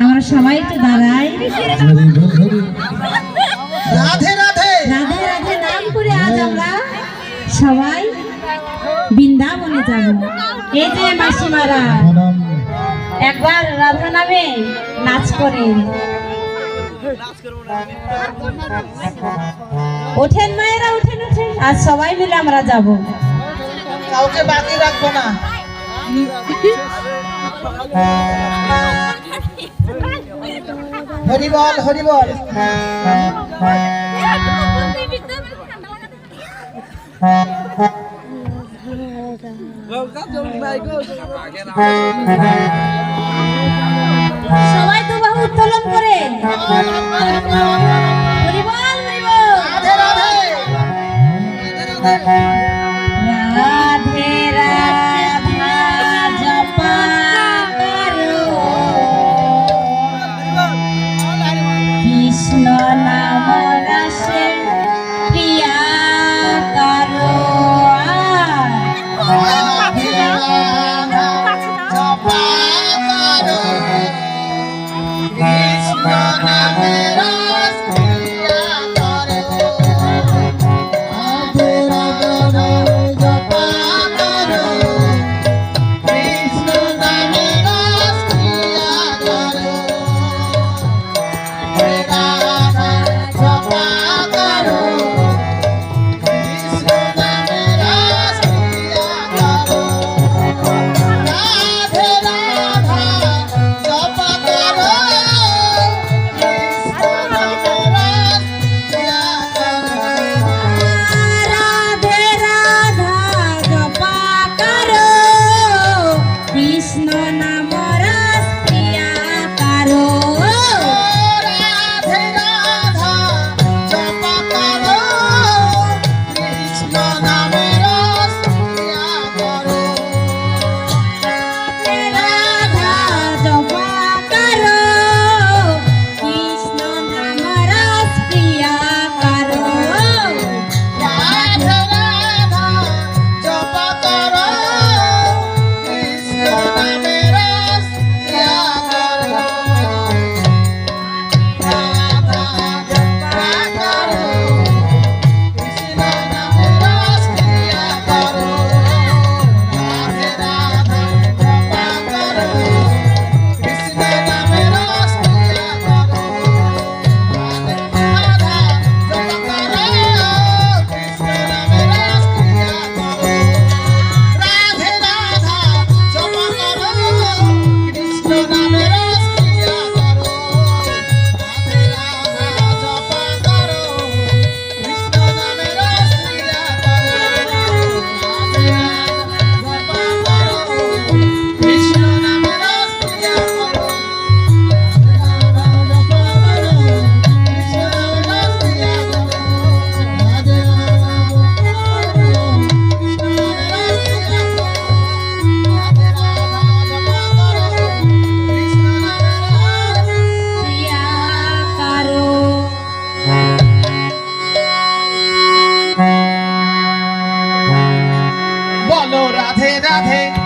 আমরা সবাই তো দাঁড়াই। রাধে রাধে। রাধে রাধে নাম করে আজ আমরা সবাই বৃন্দাবনে যাব। এই যে মাসিমারা একবার রাধা নামে নাচ করে। ওঠেন মায়েরা ওঠেন ওঠেন। আর সবাই মিলে আমরা যাব। কাউকে বাকি রাখব না। হরিবল হরিবল। সবাই তো বাহু উত্তোলন করে। হরিবল হরিবল। Bye. রাধে